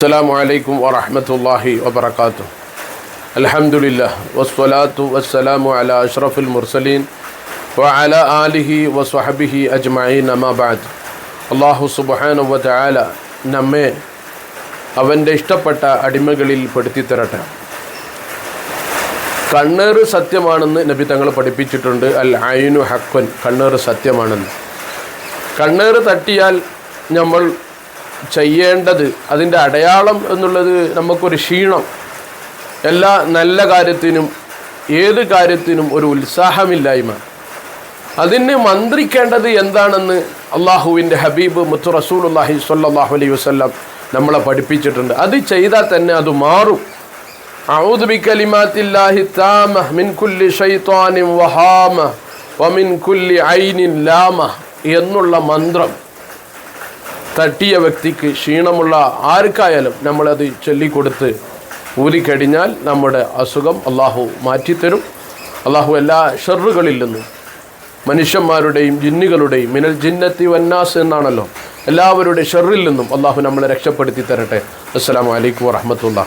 അസ്സാം അലൈക്കും വറഹമത്തല്ലാഹി വബർക്കാത്തു അലഹമുല്ല വസ്വലാത്തു വസ്സലാമു അല അഷ്റഫുൽ മുർസലീൻ വ ആലിഹി വസ്വഹബിഹി അജ്മഈൻ അമാബാദ് അള്ളാഹു സുബാന നമ്മെ അവന്റെ ഇഷ്ടപ്പെട്ട അടിമകളിൽ പെടുത്തി തരട്ടെ കണ്ണേറ് സത്യമാണെന്ന് നബി തങ്ങൾ പഠിപ്പിച്ചിട്ടുണ്ട്. അൽ അയിനു ഹക്കൻ കണ്ണേറ് സത്യമാണെന്ന്. കണ്ണേറ് തട്ടിയാൽ നമ്മൾ ചെയ്യേണ്ടത് അതിൻ്റെ അടയാളം എന്നുള്ളത് നമുക്കൊരു ക്ഷീണം എല്ലാ നല്ല കാര്യത്തിനും ഏത് കാര്യത്തിനും ഒരു ഉത്സാഹമില്ലായ്മ അതിന് മന്ത്രിക്കേണ്ടത് എന്താണെന്ന് അള്ളാഹുവിൻ്റെ ഹബീബ് മുത്തു റസൂലുല്ലാഹി സ്വല്ലല്ലാഹു അലൈഹി വസല്ലം നമ്മളെ പഠിപ്പിച്ചിട്ടുണ്ട് അത് ചെയ്താൽ തന്നെ അത് മാറും أعوذ بكلمات الله التامة من كل شيطان وهامة ومن كل عين لامة എന്നുള്ള മന്ത്രം തട്ടിയ വ്യക്തിക്ക് ക്ഷീണമുള്ള ആർക്കായാലും നമ്മളത് ചൊല്ലിക്കൊടുത്ത് ഊരിക്കഴിഞ്ഞാൽ നമ്മുടെ അസുഖം അള്ളാഹു മാറ്റിത്തരും. അള്ളാഹു എല്ലാ ഷെറുകളിൽ നിന്നും മനുഷ്യന്മാരുടെയും ജിന്നുകളുടെയും മിനൽ ജിന്നത്തി വന്നാസ് എന്നാണല്ലോ എല്ലാവരുടെ ഷെറിൽ നിന്നും അള്ളാഹു നമ്മളെ രക്ഷപ്പെടുത്തി തരട്ടെ. അസ്സാം വലൈക്കും വാഹമത്തുള്ള